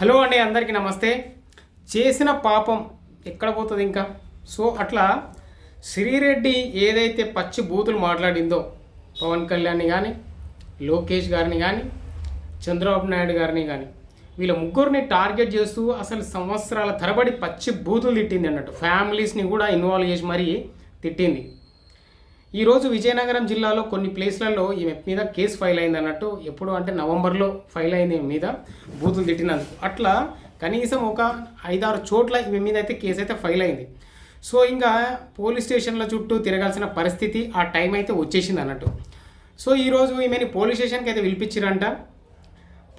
Hello అండి అందరికీ నమస్తే. చేసిన పాపం ఎక్కడ పోతుంది ఇంకా? సో అట్లా శ్రీరెడ్డి ఏదైతే పచ్చి బూతులు మాట్లాడిందో పవన్ కళ్యాణ్ని కానీ లోకేష్ గారిని కానీ చంద్రబాబు నాయుడు గారిని కానీ వీళ్ళ ముగ్గురిని టార్గెట్ చేస్తూ అసలు సంవత్సరాల తరబడి పచ్చి బూతులు తిట్టింది అన్నట్టు. ఫ్యామిలీస్ని కూడా ఇన్వాల్వ్ చేసి మరీ తిట్టింది. ఈరోజు విజయనగరం జిల్లాలో కొన్ని ప్లేస్లలో ఈమె మీద కేసు ఫైల్ అయింది అన్నట్టు ఎప్పుడు అంటే నవంబర్లో ఫైల్ అయింది ఈమె మీద బూతులు తిట్టినందుకు. అట్లా కనీసం ఒక ఐదారు చోట్ల ఈమె మీద అయితే కేసు అయితే ఫైల్ అయింది. సో ఇంకా పోలీస్ స్టేషన్ల చుట్టూ తిరగాల్సిన పరిస్థితి ఆ టైం అయితే వచ్చేసింది అన్నట్టు. సో ఈరోజు ఈమెని పోలీస్ స్టేషన్కి అయితే పిలిపించారంట.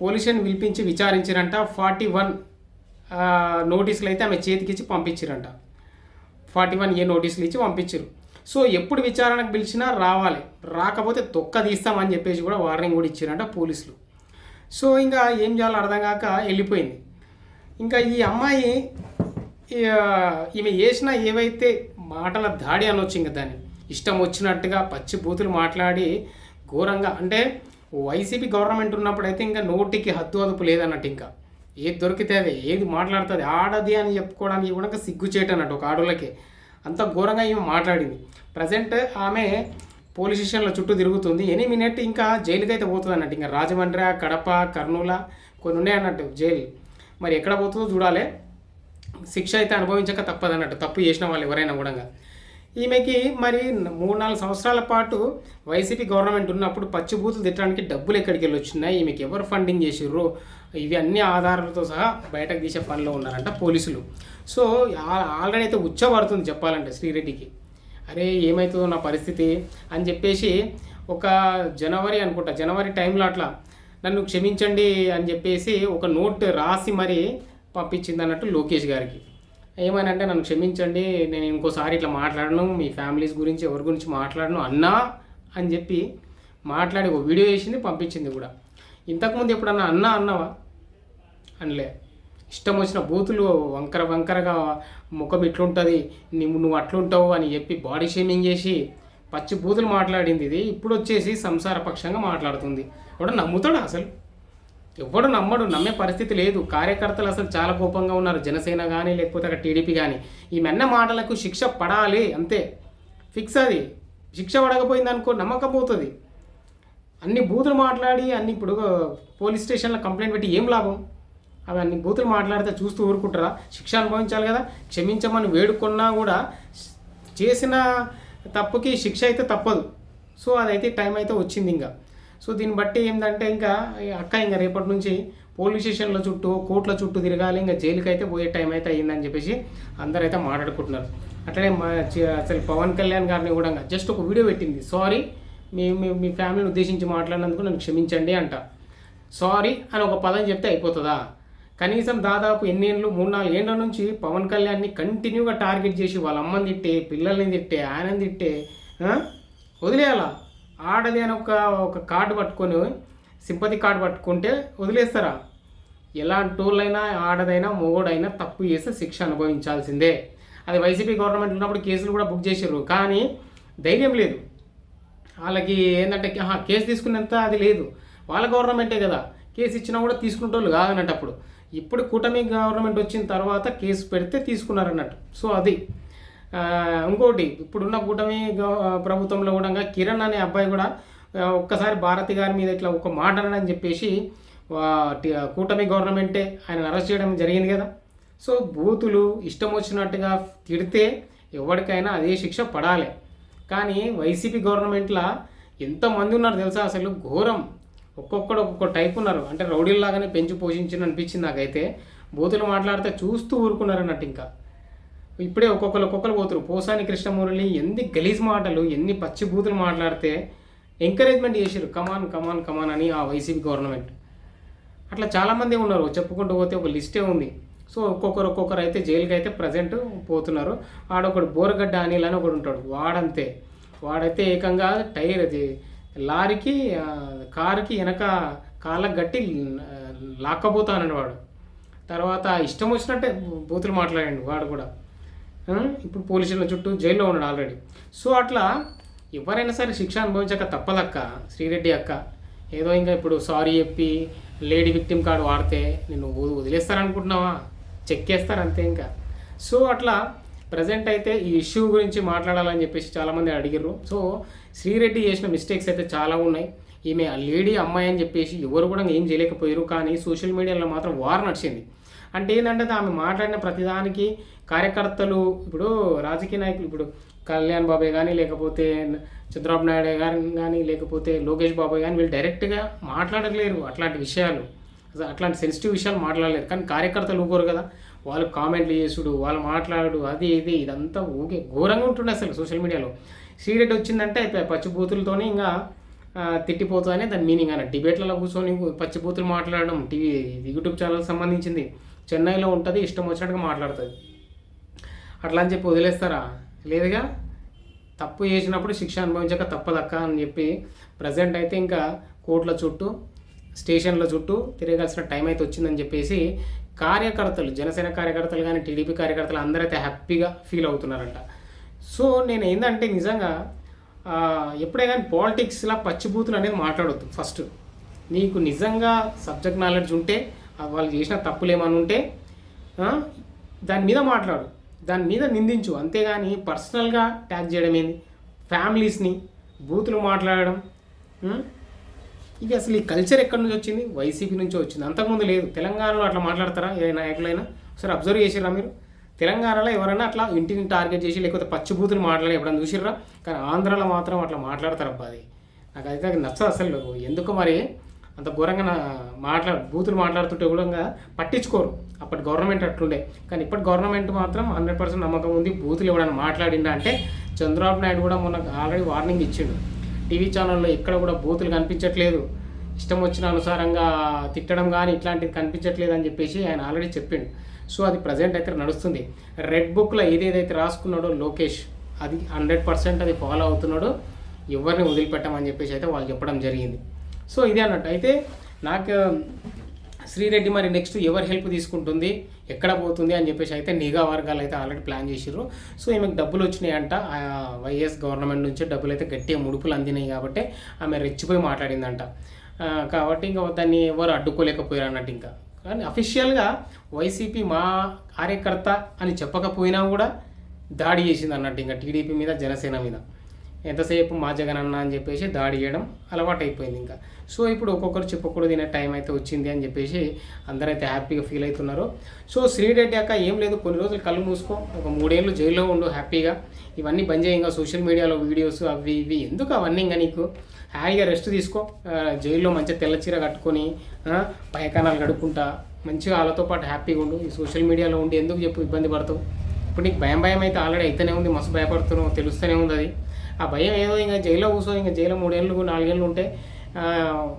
పోలీస్ స్టేషన్ పిలిపించి విచారించారంట. ఫార్టీ వన్ నోటీసులు అయితే ఆమె చేతికిచ్చి పంపించారంట. ఫార్టీ వన్ ఏ నోటీసులు ఇచ్చి పంపించారు సో ఎప్పుడు విచారణకు పిలిచినా రావాలి. రాకపోతే తొక్క తీస్తామని చెప్పేసి కూడా వార్నింగ్ కూడా ఇచ్చారంట పోలీసులు. సో ఇంకా ఏం చేయాలో అర్థం కాక వెళ్ళిపోయింది. ఇంకా ఈ అమ్మాయి ఈమె చేసిన ఏవైతే మాటల దాడి అనొచ్చు ఇంకా దాన్ని ఇష్టం వచ్చినట్టుగా పచ్చి బూతులు మాట్లాడి ఘోరంగా అంటే వైసీపీ గవర్నమెంట్ ఉన్నప్పుడైతే ఇంకా నోటికి హద్దు అదుపు లేదన్నట్టు ఇంకా. ఏది దొరికితే అది ఏది మాట్లాడుతుంది ఆడది అని చెప్పుకోవడానికి కూడా సిగ్గు చేయటన్నట్టు ఒక ఆడోళ్ళకి. అంత ఘోరంగా ఈమె మాట్లాడింది. ప్రజెంట్ ఆమె పోలీస్ స్టేషన్లో చుట్టూ తిరుగుతుంది. ఎనీ మినిట్ ఇంకా జైలుకి అయితే పోతుంది అన్నట్టు ఇంకా రాజమండ్రి కడప కర్నూల కొన్ని ఉన్నాయి అన్నట్టు జైలు. మరి ఎక్కడ పోతుందో చూడాలి. శిక్ష అయితే అనుభవించక తప్పదు అన్నట్టు తప్పు చేసిన వాళ్ళు ఎవరైనా కూడా. ఈమెకి మరి మూడు నాలుగు సంవత్సరాల పాటు వైసీపీ గవర్నమెంట్ ఉన్నప్పుడు పచ్చిబూతులు తిట్టడానికి డబ్బులు ఎక్కడికి వెళ్ళి వచ్చినాయి ఈమెకి ఎవరు ఫండింగ్ చేసిర్రు? ఇవి అన్ని ఆధారాలతో సహా బయటకు తీసే పనిలో ఉన్నారంట పోలీసులు. సో ఆల్రెడీ అయితే ఉచ్చబడుతుంది చెప్పాలంటే శ్రీరెడ్డికి. అరే ఏమవుతుందో నా పరిస్థితి అని చెప్పేసి ఒక జనవరి అనుకుంటా జనవరి టైంలో అట్లా నన్ను క్షమించండి అని చెప్పేసి ఒక నోట్ రాసి మరీ పంపించింది అన్నట్టు లోకేష్ గారికి. ఏమని నన్ను క్షమించండి నేను ఇంకోసారి ఇట్లా మాట్లాడను మీ ఫ్యామిలీస్ గురించి ఎవరి గురించి మాట్లాడను అన్నా అని చెప్పి మాట్లాడి ఒక వీడియో వేసింది పంపించింది కూడా. ఇంతకుముందు ఎప్పుడన్నా అన్నా అన్నావా? అనలే. ఇష్టం వచ్చిన బూతులు వంకర వంకరగా ముఖం ఇట్లుంటుంది నువ్వు నువ్వు అట్లుంటావు అని చెప్పి బాడీ షేమింగ్ చేసి పచ్చి బూతులు మాట్లాడింది ఇది. ఇప్పుడు వచ్చేసి సంసార పక్షంగా మాట్లాడుతుంది. ఎవడు నమ్ముతాడు అసలు? ఎవడు నమ్మడు నమ్మే పరిస్థితి లేదు. కార్యకర్తలు అసలు చాలా కోపంగా ఉన్నారు. జనసేన కానీ లేకపోతే అక్కడ టీడీపీ కానీ ఈ మెన్న మాటలకు శిక్ష పడాలి అంతే. ఫిక్స్ అది. శిక్ష పడకపోయింది అనుకో నమ్మకపోతుంది అన్ని బూతులు మాట్లాడి అన్ని ఇప్పుడు పోలీస్ స్టేషన్లో కంప్లైంట్ పెట్టి ఏం లాభం? అవన్నీ బూతులు మాట్లాడితే చూస్తూ ఊరుకుంటారా? శిక్ష అనుభవించాలి కదా. క్షమించమని వేడుకున్నా కూడా చేసిన తప్పుకి శిక్ష అయితే తప్పదు. సో అదైతే టైం అయితే వచ్చింది ఇంకా. సో దీన్ని బట్టి ఏంటంటే ఇంకా అక్క ఇంకా రేపటి నుంచి పోలీస్ స్టేషన్ల చుట్టూ కోర్టుల చుట్టూ తిరగాలి. ఇంకా జైలుకి అయితే పోయే టైం అయితే అయ్యిందని చెప్పేసి అందరూ అయితే మాట్లాడుకుంటున్నారు. అట్లనే మా అసలు పవన్ కళ్యాణ్ గారిని కూడా జస్ట్ ఒక వీడియో పెట్టింది. సారీ మీ- మీ ఫ్యామిలీని ఉద్దేశించి మాట్లాడినందుకు నన్ను క్షమించండి అంట. సారీ అని ఒక పదం చెప్తే అయిపోతుందా? కనీసం దాదాపు ఎన్నేళ్ళు మూడు నాలుగు ఏళ్ళ నుంచి పవన్ కళ్యాణ్ని కంటిన్యూగా టార్గెట్ చేసి వాళ్ళ అమ్మని తిట్టే పిల్లల్ని తిట్టే ఆయన తిట్టే వదిలేయాలా? ఆడది అని ఒక ఒక కార్డు పట్టుకొని సింపతి కార్డు పట్టుకుంటే వదిలేస్తారా? ఎలాంటి టోళ్ళైనా ఆడదైనా మొగోడైనా తప్పు చేస్తే శిక్ష అనుభవించాల్సిందే. అది వైసీపీ గవర్నమెంట్ ఉన్నప్పుడు కేసులు కూడా బుక్ చేసారు కానీ ధైర్యం లేదు. వాళ్ళకి ఏంటంటే కేసు తీసుకునేంత అది లేదు. వాళ్ళ గవర్నమెంటే కదా. కేసు ఇచ్చినా కూడా తీసుకునేటోళ్ళు కాదన్నట్టు అప్పుడు ఇప్పుడు కూటమి గవర్నమెంట్ వచ్చిన తర్వాత కేసు పెడితే తీసుకున్నారన్నట్టు. సో అది. ఇంకోటి ఇప్పుడున్న కూటమి ప్రభుత్వంలో కూడా కిరణ్ అనే అబ్బాయి కూడా ఒక్కసారి భారతి గారి మీద ఇట్లా ఒక మాట అని చెప్పేసి కూటమి గవర్నమెంటే ఆయన అరెస్ట్ చేయడం జరిగింది కదా. సో బూతులు ఇష్టం వచ్చినట్టుగా తిడితే ఎవరికైనా అదే శిక్ష పడాలి. కానీ వైసీపీ గవర్నమెంట్లో ఎంతమంది ఉన్నారు తెలుసా అసలు? ఘోరం. ఒక్కొక్కడు ఒక్కొక్క టైప్ ఉన్నారు. అంటే రౌడీల్లాగానే పెంచి పోషించిన అనిపించింది నాకైతే. బూతులు మాట్లాడితే చూస్తూ ఊరుకున్నారు అన్నట్టు ఇంకా. ఇప్పుడే ఒక్కొక్కరు ఒక్కొక్కరు పోతురు. పోసాని కృష్ణమురళి ఎన్ని గలీజ్ మాటలు ఎన్ని పచ్చి బూతులు మాట్లాడితే ఎంకరేజ్మెంట్ చేశారు కమాన్ కమాన్ కమాన్ అని ఆ వైసీపీ గవర్నమెంట్ అట్లా చాలామంది ఉన్నారు. చెప్పుకుంటూ పోతే ఒక లిస్టే ఉంది. సో ఒక్కొక్కరు ఒక్కొక్కరు అయితే జైలుకి అయితే ప్రజెంట్ పోతున్నారు. ఆడొకడు బోరగడ్డ అనిల్ అని ఒకడు ఉంటాడు. వాడంతే. వాడైతే ఏకంగా టైర్ అది లారీకి కారుకి వెనక కాళ్ళకు గట్టి ఆ, లాక్కపోతానని వాడు. తర్వాత ఇష్టం వచ్చినట్టే బూతులు మాట్లాడండి వాడు కూడా. ఇప్పుడు పోలీసుల చుట్టూ జైల్లో ఉన్నాడు ఆల్రెడీ. సో అట్లా ఎవరైనా సరే శిక్ష అనుభవించక తప్పదక్క శ్రీరెడ్డి అక్క. ఏదో ఇంకా ఇప్పుడు సారీ చెప్పి లేడీ విక్టిమ్ కార్డు వాడితే నేను వదిలేస్తారనుకుంటున్నావా? చెక్ చేస్తారు అంతే ఇంకా. సో అట్లా ప్రజెంట్ అయితే ఈ ఇష్యూ గురించి మాట్లాడాలని చెప్పేసి చాలామంది అడిగారు సో శ్రీరెడ్డి చేసిన మిస్టేక్స్ అయితే చాలా ఉన్నాయి. ఈమె ఆ లేడీ అమ్మాయి అని చెప్పేసి ఎవరు కూడా ఏం చేయలేకపోయారు. కానీ సోషల్ మీడియాలో మాత్రం వార్ నడిచింది. అంటే ఏంటంటే ఆమె మాట్లాడిన ప్రతిదానికి కార్యకర్తలు ఇప్పుడు రాజకీయ నాయకులు ఇప్పుడు కళ్యాణ్ బాబాయ్ కానీ లేకపోతే చంద్రబాబు నాయుడు గారు కానీ లేకపోతే లోకేష్ బాబాయ్ కానీ వీళ్ళు డైరెక్ట్గా మాట్లాడలేరు అట్లాంటి విషయాలు. అట్లాంటి సెన్సిటివ్ విషయాలు మాట్లాడలేరు కానీ కార్యకర్తలు ఊరుకోరు కదా. వాళ్ళు కామెంట్లు చేసుడు వాళ్ళు మాట్లాడు అది ఇది ఇదంతా ఊకే ఘోరంగా ఉంటుండే అసలు సోషల్ మీడియాలో శ్రీరెడ్డి వచ్చిందంటే పచ్చిబూతులతోనే ఇంకా తిట్టిపోతుందనే దాని మీనింగ్ అన్న డిబేట్లలో కూర్చొని పచ్చిబూతులు మాట్లాడడం టీవీ యూట్యూబ్ ఛానల్ సంబంధించింది. చెన్నైలో ఉంటుంది ఇష్టం వచ్చినట్టుగా మాట్లాడుతుంది. అట్లా అని చెప్పి వదిలేస్తారా? లేదుగా? తప్పు చేసినప్పుడు శిక్ష అనుభవించక తప్పదక్క అని చెప్పి ప్రజెంట్ అయితే ఇంకా కోర్టుల చుట్టూ స్టేషన్ల చుట్టూ తిరగాల్సిన టైం అయితే వచ్చిందని చెప్పేసి కార్యకర్తలు జనసేన కార్యకర్తలు కానీ టీడీపీ కార్యకర్తలు అందరైతే హ్యాపీగా ఫీల్ అవుతున్నారంట. సో నేను ఏంటంటే నిజంగా ఎప్పుడే కానీ పాలిటిక్స్లా పచ్చిబూతులు అనేది మాట్లాడొద్దు ఫస్ట్. నీకు నిజంగా సబ్జెక్ట్ నాలెడ్జ్ ఉంటే వాళ్ళు చేసిన తప్పులు ఏమైనా ఉంటే దాని మీద మాట్లాడు. దాని మీద నిందించు. అంతేగాని పర్సనల్గా ట్యాగ్ చేయడం ఏంది? ఫ్యామిలీస్ని బూతులు మాట్లాడడం ఇది అసలు ఈ కల్చర్ ఎక్కడి నుంచి వచ్చింది? వైసీపీ నుంచి వచ్చింది. అంతకుముందు లేదు. తెలంగాణలో అట్లా మాట్లాడతారా? ఏ నాయకులైనా? ఒకసారి అబ్జర్వ్ చేసిరా మీరు? తెలంగాణలో ఎవరైనా అట్లా ఇంటిని టార్గెట్ చేసి లేకపోతే పచ్చిబూతులు మాట్లాడి ఎప్పుడైనా చూసిర్రా? కానీ ఆంధ్రాలో మాత్రం అట్లా మాట్లాడతారు అబ్బా అది? నాకు అయితే అది నచ్చదు అసలు. ఎందుకు మరి? అంత ఘోరంగా నా మాట్లా బూతులు మాట్లాడుతుంటే కూడా పట్టించుకోరు. అప్పటి గవర్నమెంట్ అట్లుండే. కానీ ఇప్పటి గవర్నమెంట్ మాత్రం హండ్రెడ్ పర్సెంట్ నమ్మకం ఉంది. బూతులు ఎవడన్నా మాట్లాడిండా అంటే చంద్రబాబు నాయుడు కూడా మొన్న ఆల్రెడీ వార్నింగ్ ఇచ్చిండు. టీవీ ఛానల్లో ఎక్కడ కూడా బూతులు కనిపించట్లేదు. ఇష్టం వచ్చిన అనుసారంగా తిట్టడం కానీ ఇట్లాంటిది కనిపించట్లేదు అని చెప్పేసి ఆయన ఆల్రెడీ చెప్పిండు. సో అది ప్రజెంట్ అయితే నడుస్తుంది. రెడ్ బుక్లో ఏదేదైతే రాసుకున్నాడో లోకేష్ అది హండ్రెడ్ పర్సెంట్ అది ఫాలో అవుతున్నాడో. ఎవరిని వదిలిపెట్టమని చెప్పేసి అయితే వాళ్ళు చెప్పడం జరిగింది. సో ఇదే అన్నట్టు. అయితే నాకు శ్రీరెడ్డి మరి నెక్స్ట్ ఎవరు హెల్ప్ తీసుకుంటుంది? ఎక్కడ పోతుంది? అని చెప్పేసి అయితే నిఘా వర్గాలు అయితే ఆల్రెడీ ప్లాన్ చేసిర్రు. సో ఈమెకు డబ్బులు వచ్చినాయంట. ఆ వైఎస్ గవర్నమెంట్ నుంచి డబ్బులు అయితే గట్టిగా ముడుపులు అందినాయి కాబట్టి ఆమె రెచ్చిపోయి మాట్లాడిందంట. కాబట్టి ఇంకా దాన్ని ఎవరు అడ్డుకోలేకపోయారు అన్నట్టు ఇంకా. కానీ అఫీషియల్గా వైసీపీ మా కార్యకర్త అని చెప్పకపోయినా కూడా దాడి చేసింది అన్నట్టు ఇంకా టీడీపీ మీద జనసేన మీద. ఎంతసేపు మా జగన్ అన్న అని చెప్పేసి దాడి చేయడం అలవాటు అయిపోయింది ఇంకా. సో ఇప్పుడు ఒక్కొక్కరు చెప్పకూడదు తినే టైం అయితే వచ్చింది అని చెప్పేసి అందరైతే హ్యాపీగా ఫీల్ అవుతున్నారు. సో శ్రీరెడ్డి అక్క ఏం లేదు కొన్ని రోజులు కళ్ళు మూసుకో ఒక మూడేళ్ళు జైల్లో ఉండు హ్యాపీగా. ఇవన్నీ బంద్ చేయి ఇంకా సోషల్ మీడియాలో వీడియోస్ అవి ఇవి. ఎందుకు అవన్నీ ఇంకా నీకు? హాయిగా రెస్ట్ తీసుకో. జైల్లో మంచిగా తెల్ల చీర కట్టుకొని పైకానాలు గడుపుకుంటా మంచిగా వాళ్ళతో పాటు హ్యాపీగా ఉండు. ఈ సోషల్ మీడియాలో ఉండి ఎందుకు చెప్పు ఇబ్బంది పడతావు? ఇప్పుడు నీకు భయం భయం అయితే ఆల్రెడీ అయితేనే ఉంది మస్తు భయపడుతున్నావు తెలుస్తూనే ఉంది అది. ఆ భయం ఏదో ఇంకా జైల్లో కూర్చో ఇంకా జైల్లో మూడేళ్ళు నాలుగేళ్ళు ఉంటే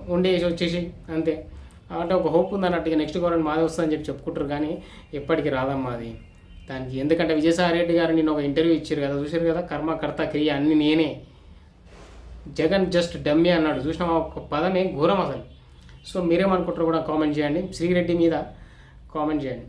ఉండేసి వచ్చేసి అంతే. అంటే ఒక హోప్ ఉంది అన్నట్టు నెక్స్ట్ గవర్నమెంట్ మాదే వస్తుందని చెప్పి చెప్పుకుంటారు. కానీ ఎప్పటికీ రాదమ్మా అది. దానికి ఎందుకంటే విజయసాయి రెడ్డి గారు నేను ఒక ఇంటర్వ్యూ ఇచ్చారు కదా చూసారు కదా? కర్మకర్త క్రియ అన్ని నేనే. జగన్ జస్ట్ డమ్మీ అన్నాడు. చూసిన ఒక పదమే ఘోరం అసలు. సో మీరేమనుకుంటారు కూడా కామెంట్ చేయండి. శ్రీరెడ్డి మీద కామెంట్ చేయండి.